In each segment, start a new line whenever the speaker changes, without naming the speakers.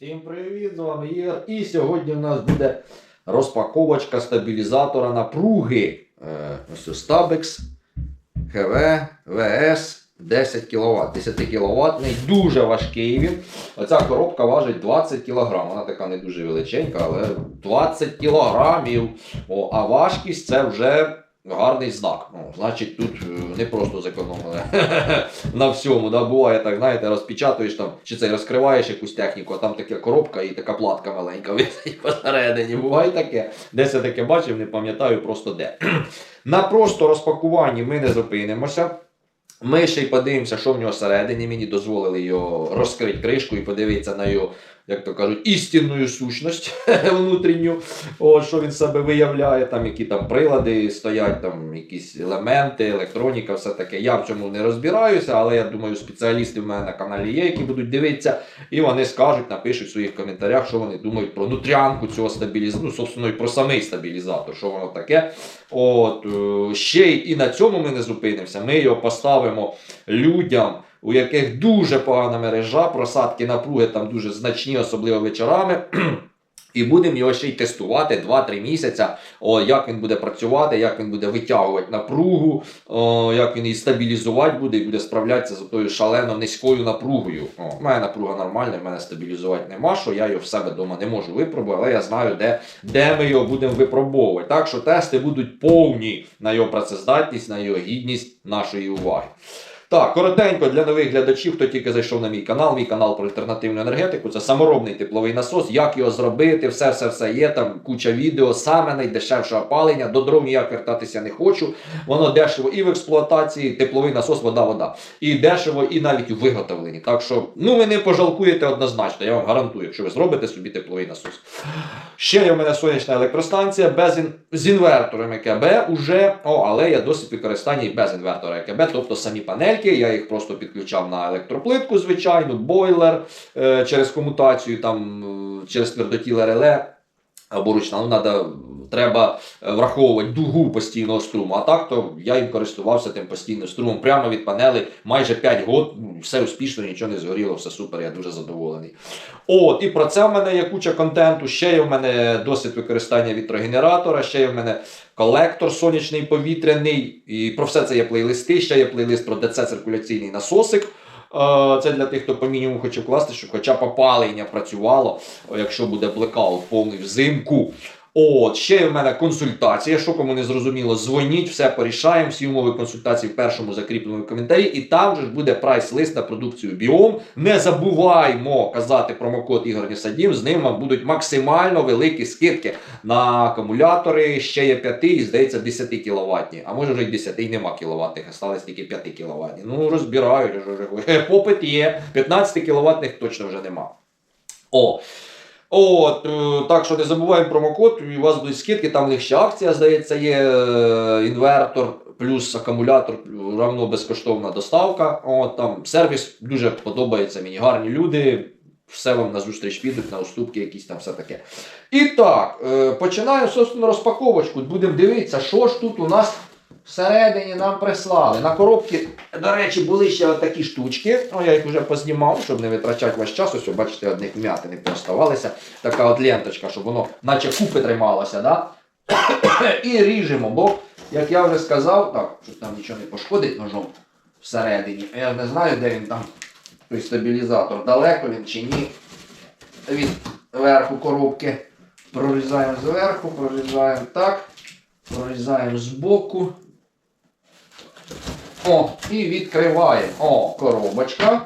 Всім привіт, з вами Ігор. І сьогодні у нас буде розпаковочка стабілізатора напруги. Е, ось Stabex ВС 10 кВт. 10 кВт, дуже важкий він. Оця коробка важить 20 кг. Вона така не дуже величенька, але 20 кг. О, а важкість це вже гарний знак. Ну, значить, тут е, не просто зекономили на всьому. Да? Буває так, знаєте, розпечатуєш там, чи це розкриваєш якусь техніку, а там така коробка і така платка маленька посередині. Буває таке. Десь я таке бачив, не пам'ятаю просто де. На просто розпакуванні ми не зупинимося. Ми ще й подивимося, що в нього всередині. Мені дозволили його розкрити кришку і подивитися на його, як то кажуть, істинну сущність внутрішню, що він себе виявляє, там які там прилади стоять, там якісь елементи, електроніка, все таке. Я в цьому не розбираюся, але я думаю, спеціалісти в мене на каналі є, які будуть дивитися, і вони скажуть, напишуть в своїх коментарях, що вони думають про нутрянку цього стабілізатора, ну, собственно, і про самий стабілізатор, що воно таке. От, е, ще і на цьому ми не зупинимося. Ми його поставимо людям, у яких дуже погана мережа, просадки напруги там дуже значні, особливо вечорами. І будемо його ще й тестувати 2-3 місяці, о, як він буде працювати, як він буде витягувати напругу, о, як він її стабілізувати буде і буде справлятися з тою шалено низькою напругою. О, у мене напруга нормальна, в мене стабілізувати нема, що я його в себе вдома не можу випробувати, але я знаю, де, де ми його будемо випробовувати. Так що тести будуть повні на його працездатність, на його гідність нашої уваги. Так, коротенько для нових глядачів, хто тільки зайшов на мій канал, мій канал про альтернативну енергетику. Це саморобний тепловий насос, як його зробити, все, все, все є. Там куча відео, саме найдешевше опалення. До дров ніяк вертатися не хочу. Воно дешево і в експлуатації, тепловий насос, вода, вода. І дешево, і навіть у виготовленні. Так що, ну ви не пожалкуєте однозначно, я вам гарантую, якщо ви зробите собі тепловий насос. Ще є в мене сонячна електростанція без ін... з інвертором ЕКБ уже, о, але я досить використання і без інвертора ЕКБ, тобто самі панельки, я їх просто підключав на електроплитку, звичайно, бойлер е, через комутацію, там, е, через твердотіле реле або. Ну, надо, треба е, враховувати дугу постійного струму. А так то я їм користувався тим постійним струмом прямо від панели майже 5 років. Все успішно, нічого не згоріло, все супер, я дуже задоволений. От, і про це в мене є куча контенту. Ще є в мене досвід використання вітрогенератора, ще є в мене колектор сонячний повітряний. І про все це є плейлисти. Ще є плейлист про ДЦ циркуляційний насосик. Е, Це для тих, хто по мінімуму хоче вкласти, щоб хоча б опалення працювало, якщо буде блекаут повний взимку. От, ще в мене консультація. Що кому не зрозуміло, дзвоніть, все порішаємо. Всі умови консультації в першому закріпленому коментарі. І там же ж буде прайс-лист на продукцію Біом. Не забуваймо казати промокод Ігор Нісадів. З ним вам будуть максимально великі скидки на акумулятори. Ще є 5 і здається 10 кВт. А може вже й 10 і нема кВт, осталось тільки 5 кВт. Ну розбирають, попит є. 15 кВт точно вже нема. О. От, е, так що не забуваємо промокод, і у вас будуть скидки, там в ще акція, здається, є е, інвертор плюс акумулятор, равно безкоштовна доставка. От, там сервіс дуже подобається мені. Гарні люди, все вам на зустріч підуть, на уступки якісь там все таке. І так, е, починаємо собственно розпаковочку. Будемо дивитися, що ж тут у нас всередині нам прислали. На коробці, до речі, були ще такі штучки. Ну, я їх вже познімав, щоб не витрачати ваш час. Ось, бачите, одних вмятини пооставалися. Така от ленточка, щоб воно наче купи трималося. Да? І ріжемо, бо, як я вже сказав, так, щоб там нічого не пошкодить ножом всередині. Я не знаю, де він там, той стабілізатор, далеко він чи ні. Від верху коробки. Прорізаємо зверху, прорізаємо так, прорізаємо збоку. О, і відкриваємо. О, коробочка.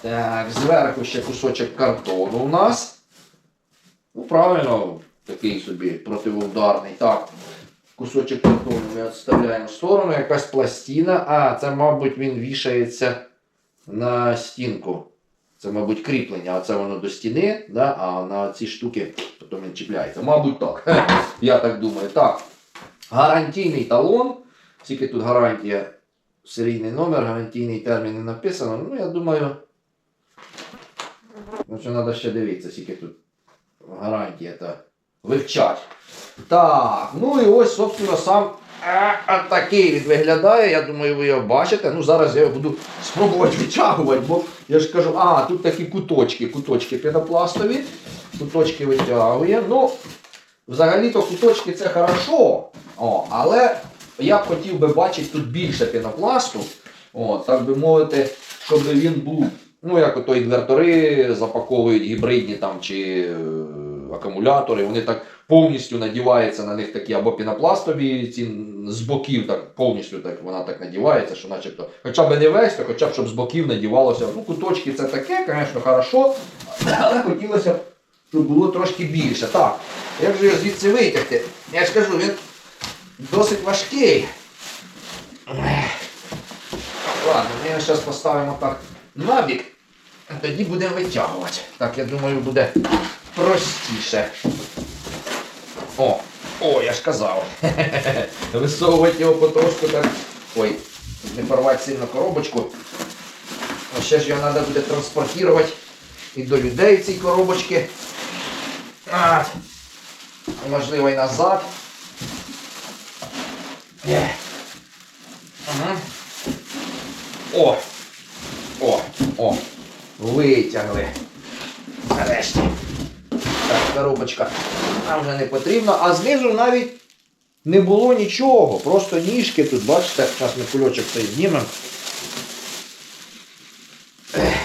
Так, зверху ще кусочок картону у нас. Ну, правильно, такий собі противоударний. Так. Кусочок картону ми відставляємо в сторону, якась пластина. А, це, мабуть, він вішається на стінку. Це, мабуть, кріплення, а це воно до стіни, да? а на ці штуки потім він чіпляється. Мабуть, так. Я так думаю. Так. Гарантійний талон. Скільки тут гарантія, серійний номер, гарантійний термін не написано. Ну, я думаю. Ну, що треба ще дивитися, скільки тут гарантія та вивчать. Так, ну і ось, собственно, сам А, такий він виглядає, я думаю, ви його бачите. Ну, зараз я його буду спробувати витягувати, бо я ж кажу, а, тут такі куточки, куточки пінопластові, куточки витягує. Ну, взагалі-то куточки це хорошо, о, але я б хотів би бачити тут більше пінопласту, о, так би мовити, щоб він був, ну, як ото інвертори запаковують гібридні там чи е, акумулятори, вони так повністю надівається на них такі або пінопластові ці з боків, так повністю так вона так надівається, що начебто, хоча б не весь, то хоча б щоб з боків надівалося. Ну, куточки це таке, звісно, хорошо, але хотілося б, щоб було трошки більше. Так, як же звідси витягти? Я ж кажу, він досить важкий. Ладно, ми його зараз поставимо так набік, а тоді будемо витягувати. Так, я думаю, буде простіше. О, о, я ж казав. Висовувати його потрошку так. Ой, не порвати сильно коробочку. А ще ж його треба буде транспортувати і до людей цій коробочці. А, можливо, і назад. Ага. О! О! О! Витягли. Нарешті. Так, коробочка нам вже не потрібна. А знизу навіть не було нічого. Просто ніжки тут, бачите, зараз ми кульочок цей знімемо.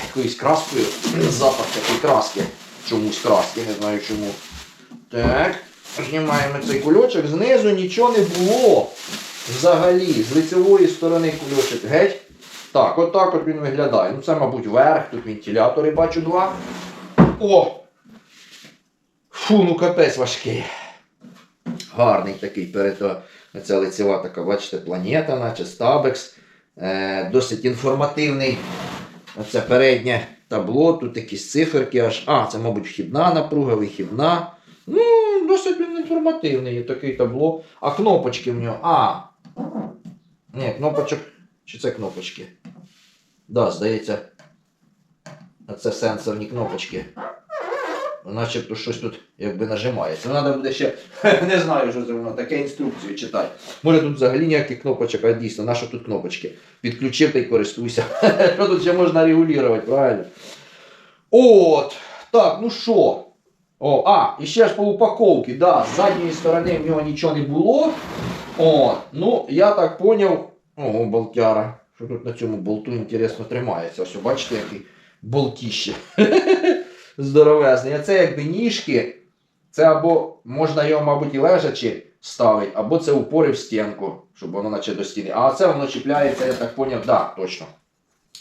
Якоюсь краскою. Запах такої краски. Чомусь краски, не знаю чому. Так, знімаємо цей кульочок. Знизу нічого не було. Взагалі, з лицевої сторони кульочок геть. Так, отак от він виглядає. Ну це, мабуть, верх, тут вентилятори бачу два. О! Фу, ну капець важкий. Гарний такий перед ця лицева така, бачите, планета, наче Стабекс. Е, досить інформативний. Оце переднє табло, тут якісь циферки аж. А, це, мабуть, вхідна напруга, вихідна. Ну, досить він інформативний такий табло. А кнопочки в нього. А. Ні, кнопочок. Чи це кнопочки? Да, здається. Це сенсорні кнопочки. Начебто щось тут якби нажимається. Ну, треба буде ще. Не знаю, що це воно таке інструкцію читати. Може тут взагалі ніяких кнопочок, а дійсно, на що тут кнопочки? Підключив та й користуйся. Що тут ще можна регулювати, правильно? От. Так, ну що? О, а, і ще ж по упаковці, да, з задньої сторони в нього нічого не було. От, ну, я так поняв. Ого, болтяра. Що тут на цьому болту інтересно тримається. Ось, бачите, який болтіще. Здоровезний. А це якби ніжки. Це або можна його, мабуть, і лежачи ставити, або це упори в стінку, щоб воно наче до стіни. А це воно чіпляється, я так поняв, так, да, точно.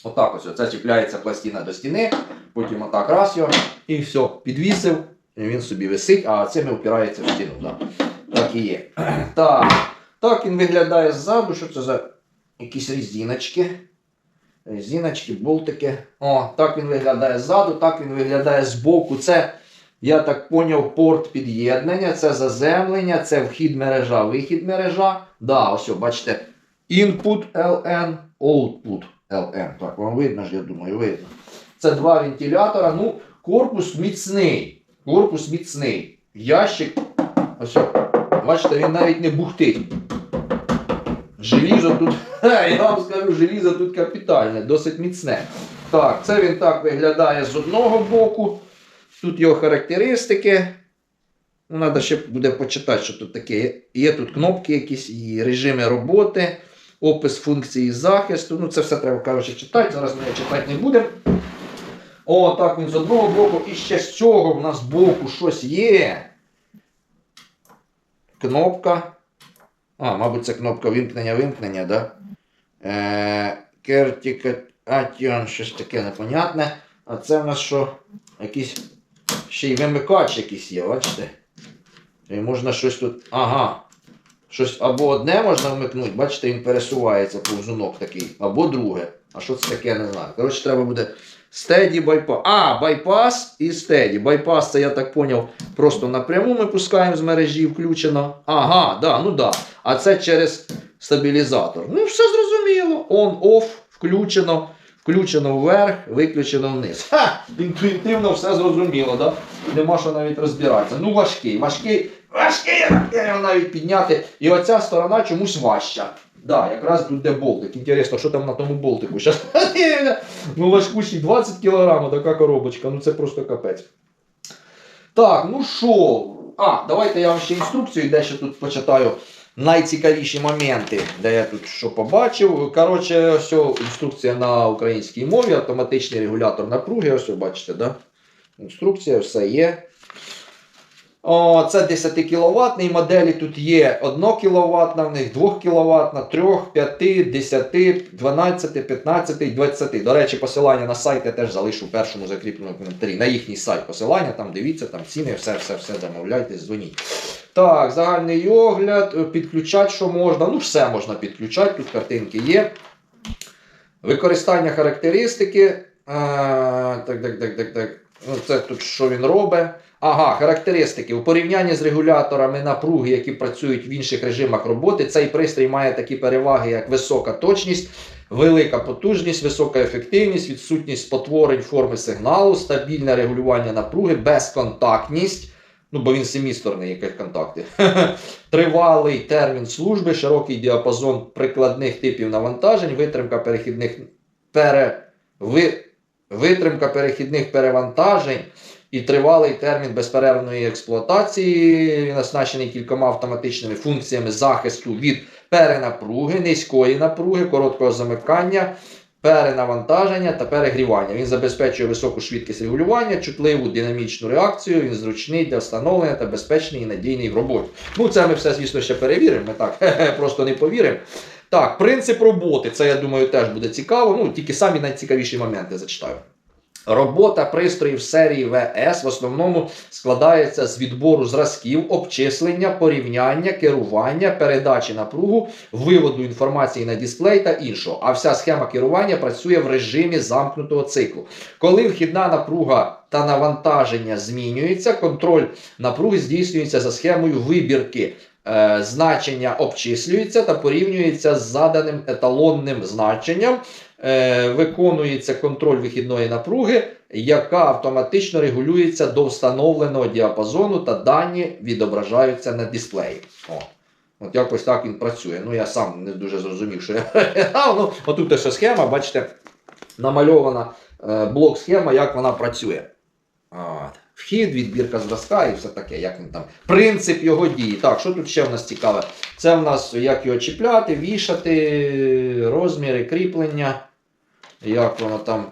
Отак ось. Це чіпляється пластина до стіни, потім отак раз його і все, підвісив, і він собі висить, а цими опирається в стіну. Да. Так і є. Так. Так він виглядає ззаду. Що це за якісь різіночки? Резиночки, болтики. О, так він виглядає ззаду, так він виглядає збоку. Це, я так поняв, порт під'єднання, це заземлення, це вхід мережа, вихід мережа. Да, ось, бачите, input LN, output LN. Так, вам видно ж, я думаю, видно. Це два вентилятора. Ну, корпус міцний. Корпус міцний. Ящик. Ось, бачите, він навіть не бухтить. Желізо тут, я вам скажу, желізо тут капітальне, досить міцне. Так, це він так виглядає з одного боку. Тут його характеристики. Ну, Треба ще буде почитати, що тут таке. є. Тут кнопки якісь і режими роботи, опис функції захисту. Ну, це все треба коротше, читати. Зараз ми читати не будемо. О, так він з одного боку. І ще з цього в нас боку щось є. Кнопка. А, мабуть, це кнопка вимкнення-вимкнення, да? Е, Кертікатіон, щось таке непонятне. А це в нас що? Якийсь ще й вимикач якийсь є, бачите? І можна щось тут. Ага. Щось або одне можна вмикнути, бачите, він пересувається повзунок такий, або друге. А що це таке, не знаю. Коротше, треба буде стеді байпас. А, байпас і стеді. Байпас, це я так поняв, просто напряму ми пускаємо з мережі включено. Ага, да, ну да. А це через стабілізатор. Ну, все зрозуміло. On, off, включено. Включено вверх, виключено вниз. Ха! Інтуїтивно все зрозуміло, да? Нема що навіть розбиратися. Ну важкий, важкий, важкий, я навіть підняти. І оця сторона чомусь важча. Да, якраз тут де болтик. Інтересно, що там на тому болтику? Щас... ну важкущий 20 кг, така коробочка, ну це просто капець. Так, ну що? А, давайте я вам ще інструкцію дещо тут почитаю. Найцікавіші моменти, де я тут що побачив. Коротше, ось інструкція на українській мові, автоматичний регулятор напруги. Ось бачите, да? Інструкція, все є. О, це 10 кВт моделі. Тут є 1 кВт, в них 2 кВт, 3, 5, 10, 12, 15, 20. До речі, посилання на сайт я теж залишу в першому закріпленому коментарі. На їхній сайт посилання, там дивіться, там ціни, все, все, все замовляйте, дзвоніть. Так, загальний огляд, підключати, що можна. Ну, все можна підключати, тут картинки є. Використання характеристики. Е, так, так, так, так, так. Ну, це тут що він робить. Ага, характеристики. У порівнянні з регуляторами напруги, які працюють в інших режимах роботи, цей пристрій має такі переваги, як висока точність, велика потужність, висока ефективність, відсутність спотворень форми сигналу, стабільне регулювання напруги, безконтактність. Ну, бо він семісторний, яких контакти. Тривалий термін служби, широкий діапазон прикладних типів навантажень, витримка перехідних пере, ви, витримка перехідних перевантажень і тривалий термін безперервної експлуатації. Він оснащений кількома автоматичними функціями захисту від перенапруги, низької напруги, короткого замикання. Перенавантаження та перегрівання. Він забезпечує високу швидкість регулювання, чутливу динамічну реакцію, він зручний для встановлення та безпечний і надійний в роботі. Ну, це ми все, звісно, ще перевіримо. Ми так просто не повіримо. Так, принцип роботи, це я думаю, теж буде цікаво. Ну, тільки самі найцікавіші моменти зачитаю. Робота пристроїв серії ВС в основному складається з відбору зразків, обчислення, порівняння, керування, передачі напругу, виводу інформації на дисплей та іншого. А вся схема керування працює в режимі замкнутого циклу. Коли вхідна напруга та навантаження змінюється, контроль напруги здійснюється за схемою вибірки. Е, Значення обчислюється та порівнюється з заданим еталонним значенням. Е, виконується контроль вихідної напруги, яка автоматично регулюється до встановленого діапазону та дані відображаються на дисплеї. О. От якось так він працює. Ну я сам не дуже зрозумів, що я переглядав. Ну, отут теж схема, бачите, намальована е, блок-схема, як вона працює. От. Вхід, відбірка зразка і все таке, як він там. Принцип його дії. Так, що тут ще в нас цікаве? Це в нас як його чіпляти, вішати, розміри, кріплення. Як воно там.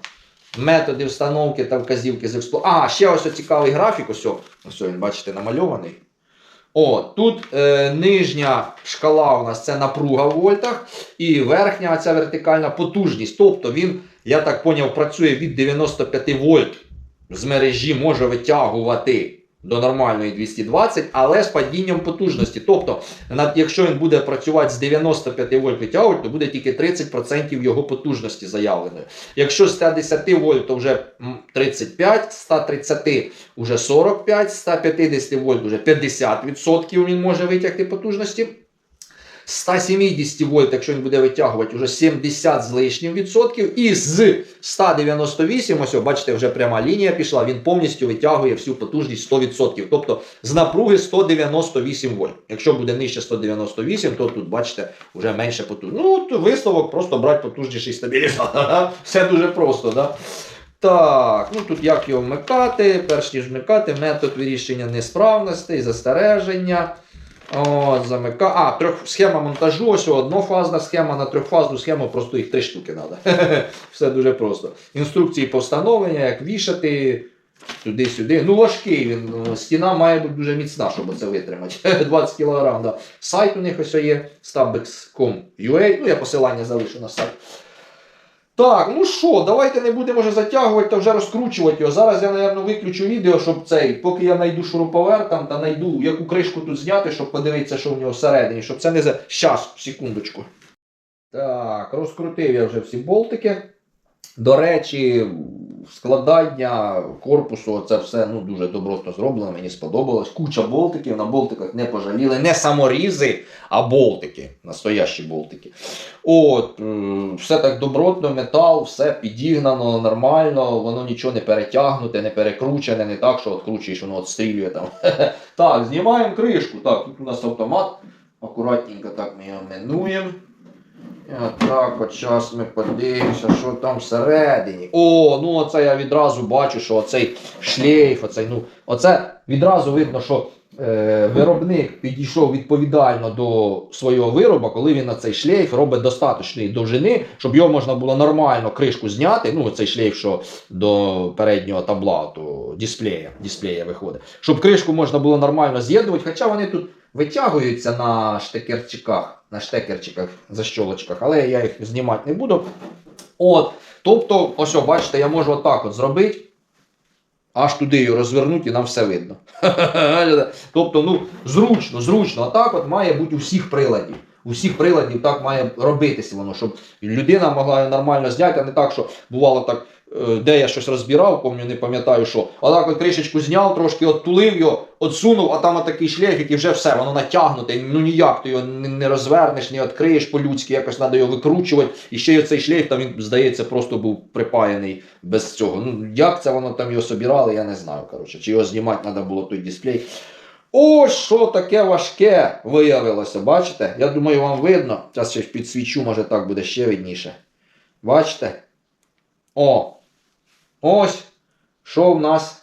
Методи встановки та вказівки з експло. А, ще ось цікавий графік. Ось, ось він, бачите, намальований. О, тут е, нижня шкала у нас це напруга в вольтах, і верхня ця вертикальна потужність. Тобто він, я так поняв, працює від 95 вольт з мережі може витягувати до нормальної 220, але з падінням потужності. Тобто, якщо він буде працювати з 95 вольт витягувати, то буде тільки 30% його потужності заявленої. Якщо з 110 вольт, то вже 35, з 130 вже 45, з 150 вольт вже 50% він може витягти потужності. З 170 вольт, якщо він буде витягувати, вже 70 з лишнім відсотків. І з 198, ось, бачите, вже пряма лінія пішла, він повністю витягує всю потужність 100%. Тобто з напруги 198 вольт. Якщо буде нижче 198, то тут, бачите, вже менше потужність. Ну, то висновок просто брати потужніший стабілізатор. Все дуже просто, да? Так, ну тут як його вмикати, перш ніж вмикати, метод вирішення несправностей, застереження. О, замика... А, трьох... схема монтажу, ось однофазна схема на трьохфазну схему, просто їх три штуки треба. Все дуже просто. Інструкції по встановленню, як вішати туди-сюди. Ну, важкий він. ну, Стіна має бути дуже міцна, щоб це витримати. 20 кг. Да. Сайт у них ось є stabix.com.ua. Ну, я посилання залишу на сайт. Так, ну що, давайте не будемо вже затягувати та вже розкручувати його. Зараз я, мабуть, виключу відео, щоб цей, поки я знайду шуруповерт там та знайду, яку кришку тут зняти, щоб подивитися, що в нього всередині, щоб це не за. Щас, секундочку. Так, розкрутив я вже всі болтики. До речі, складання корпусу, це все ну, дуже добротно зроблено, мені сподобалось. Куча болтиків, на болтиках не пожаліли. Не саморізи, а болтики, настоящі болтики. От, все так добротно, метал, все підігнано нормально, воно нічого не перетягнуте, не перекручене, не так, що откручуєш, воно отстрілює там. Так, знімаємо кришку. Так, тут у нас автомат. Акуратненько так ми його минуємо. І отак, от зараз ми подивимося, що там всередині. О, ну оце я відразу бачу, що оцей шлейф, оцей, ну, оце відразу видно, що е, виробник підійшов відповідально до свого вироба, коли він на цей шлейф робить достаточної довжини, щоб його можна було нормально кришку зняти. Ну, цей шлейф, що до переднього табла, то дисплея, дисплея виходить. Щоб кришку можна було нормально з'єднувати, хоча вони тут витягуються на штекерчиках, на штекерчиках, защолочках, але я їх знімати не буду. От, тобто, ось, бачите, я можу отак от зробити. Аж туди її розвернути і нам все видно. тобто, ну, зручно, зручно. А так от має бути у всіх приладів. У всіх приладів так має робитися воно, щоб людина могла нормально зняти, а не так, що бувало так, де я щось розбирав, помню, не пам'ятаю що. А так от кришечку зняв, трошки оттулив його, отсунув, а там отакий шлейф, який вже все, воно натягнуте. Ну ніяк ти його не не розвернеш, не відкриєш по-людськи, якось треба його викручувати. І ще й оцей шлейф, там він, здається, просто був припаяний без цього. Ну, як це воно там його собирали, я не знаю. коротше. Чи його знімати треба було той дисплей. Ось що таке важке виявилося, бачите? Я думаю, вам видно. Зараз ще підсвічу, може так буде ще видніше. Бачите? О! Ось що в нас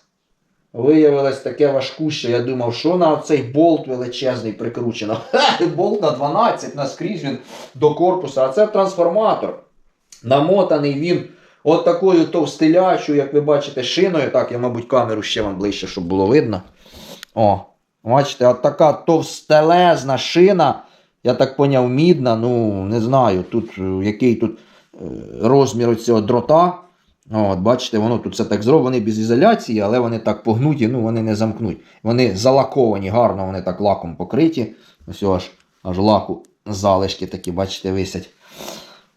виявилось таке важкуще. Я думав, що на цей болт величезний прикручено. Ха, болт на 12 наскрізь він до корпуса, а це трансформатор. Намотаний він от такою товстилячою, як ви бачите, шиною. Так, я, мабуть, камеру ще вам ближче, щоб було видно. О, бачите, от така товстелезна шина. Я так поняв, мідна, ну не знаю, тут е, який тут е, розмір цього дрота. От, бачите, воно тут все так зроблено, без ізоляції, але вони так погнуті, ну вони не замкнуть. Вони залаковані, гарно, вони так лаком покриті. Ось аж, аж лаку залишки такі, бачите, висять.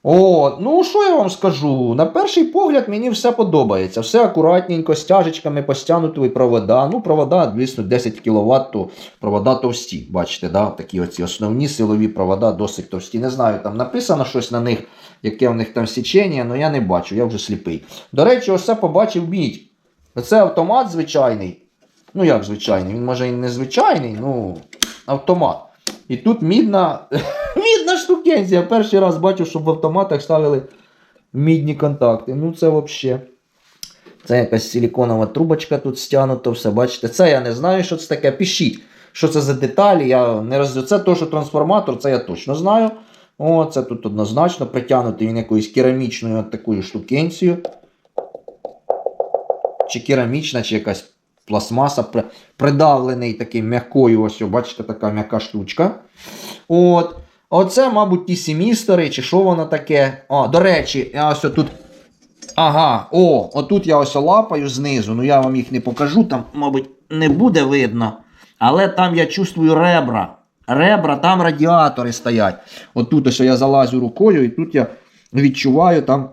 От, ну що я вам скажу? На перший погляд мені все подобається. Все акуратненько, стяжечками постягнуті провода. Ну, провода, звісно, 10 кВт, то провода товсті. Бачите, да? такі оці основні силові провода досить товсті. Не знаю, там написано щось на них, яке в них там січення, але я не бачу, я вже сліпий. До речі, ось це побачив мідь. Це автомат звичайний. Ну, як звичайний? Він може і не звичайний, ну, автомат. І тут мідна. Мідна штукенція. Перший раз бачу, щоб в автоматах ставили мідні контакти. Ну це взагалі. Це якась силіконова трубочка тут стягнута, все, бачите. Це я не знаю, що це таке. Пишіть, що це за деталі. Я не роз... Це то, що трансформатор, це я точно знаю. О, це тут однозначно притягнутий він якоюсь керамічною от такою штукенцією. Чи керамічна, чи якась пластмаса при- придавлений такий м'якою, ось, бачите, така м'яка штучка. От. Оце, мабуть, ті семістери, чи що воно таке. О, до речі, я ось тут. Ага, о, отут я ось лапаю знизу, ну я вам їх не покажу, там, мабуть, не буде видно. Але там я чувствую ребра. Ребра, там радіатори стоять. Отут ось я залазю рукою, і тут я відчуваю там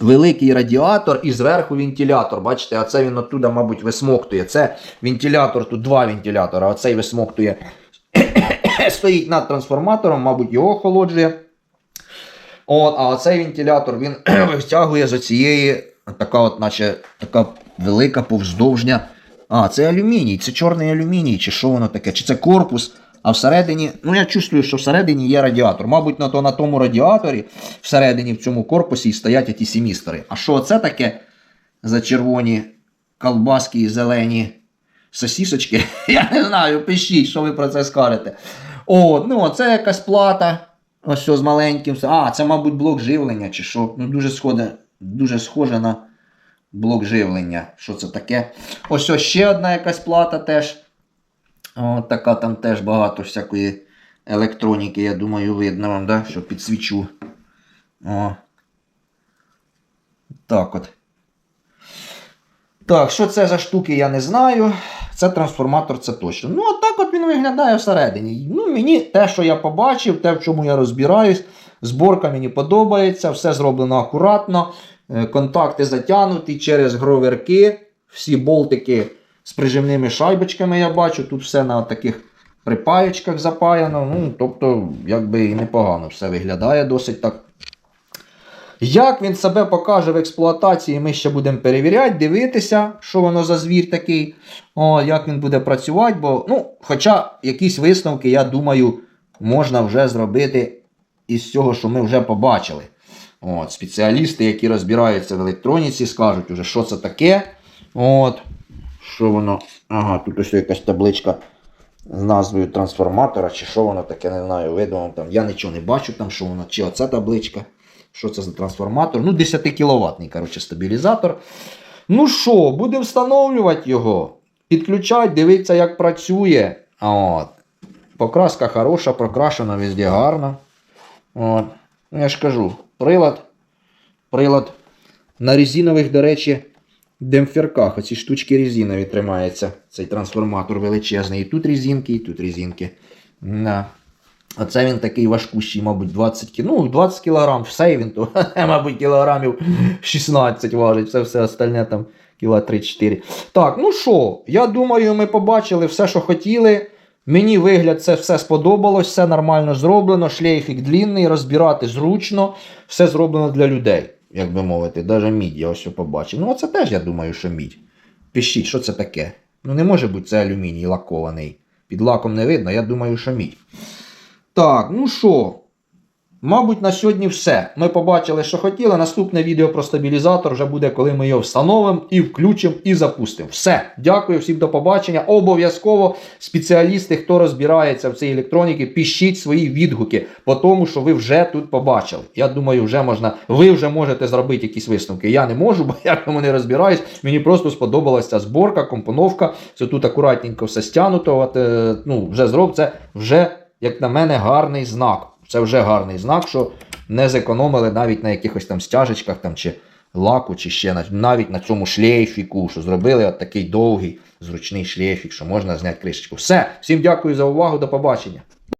великий радіатор і зверху вентилятор. Бачите, а це він оттуда, мабуть, висмоктує. Це вентилятор, тут два вентилятора, а цей висмоктує стоїть над трансформатором, мабуть, його охолоджує. От, а оцей вентилятор він витягує з оцієї така, от, наче така велика повздовжня. А, це алюміній, це чорний алюміній, чи що воно таке, чи це корпус. А всередині, ну я чувствую, що всередині є радіатор. Мабуть, на, то, на тому радіаторі, всередині в цьому корпусі і стоять ті семістери. А що це таке за червоні колбаски і зелені сосісочки? Я не знаю, пишіть, що ви про це скажете. О, ну це якась плата. Ось що з маленьким. А, це, мабуть, блок живлення чи що. Ну, дуже схоже, дуже схоже на блок живлення. Що це таке? Ось ось ще одна якась плата теж. О, така там теж багато всякої електроніки, я думаю, видно вам, да? що підсвічу. О. Так от. Так, що це за штуки, я не знаю. Це трансформатор, це точно. Ну, от він виглядає всередині. Ну, мені те, що я побачив, те, в чому я розбираюсь. Зборка мені подобається, все зроблено акуратно. Е, Контакти затягнуті через гроверки. Всі болтики з прижимними шайбочками я бачу. Тут все на таких припаєчках запаяно. Ну, тобто, якби і непогано все виглядає досить так. Як він себе покаже в експлуатації, ми ще будемо перевіряти, дивитися, що воно за звір такий, о, як він буде працювати. Бо, ну, хоча якісь висновки, я думаю, можна вже зробити із цього, що ми вже побачили. От, спеціалісти, які розбираються в електроніці, скажуть уже, що це таке. От, що воно. Ага, тут ось якась табличка з назвою трансформатора, чи що воно таке, не знаю, видно там. Я нічого не бачу, там, що воно, чи оця табличка. Що це за трансформатор? Ну, 10 кіловатний, коротше, стабілізатор. Ну що, будемо встановлювати його. Підключати, дивитися, як працює. От. Покраска хороша, прокрашена везде гарно. От. Ну, Я ж кажу, прилад. Прилад на резинових, до речі, демпферках. Оці штучки резинові тримається. Цей трансформатор величезний. І тут резинки, і тут резинки. Да. Оце він такий важкущий, мабуть, 20 кг. Ну, 20 кг, все він то, мабуть, кілограмів 16 важить, все все остальне там кіла 3-4. Так, ну що, я думаю, ми побачили все, що хотіли. Мені вигляд це все сподобалось, все нормально зроблено, шлейфік длінний, розбирати зручно, все зроблено для людей, як би мовити, навіть мідь я ось побачив. Ну, це теж, я думаю, що мідь. Пишіть, що це таке? Ну, не може бути це алюміній лакований. Під лаком не видно, я думаю, що мідь. Так, ну що, мабуть, на сьогодні все. Ми побачили, що хотіли. Наступне відео про стабілізатор вже буде, коли ми його встановимо і включимо і запустимо. Все. Дякую всім до побачення. Обов'язково спеціалісти, хто розбирається в цій електроніці, пишіть свої відгуки по тому, що ви вже тут побачили. Я думаю, вже можна, ви вже можете зробити якісь висновки. Я не можу, бо я в цьому не розбираюсь. Мені просто сподобалася ця зборка, компоновка. Це тут акуратненько все стягнуто. Е, ну, вже зроб, це вже як на мене, гарний знак. Це вже гарний знак, що не зекономили навіть на якихось там стяжечках там, чи лаку, чи ще навіть на цьому шлейфіку, що зробили от такий довгий, зручний шлейфік, що можна зняти кришечку. Все, всім дякую за увагу, до побачення.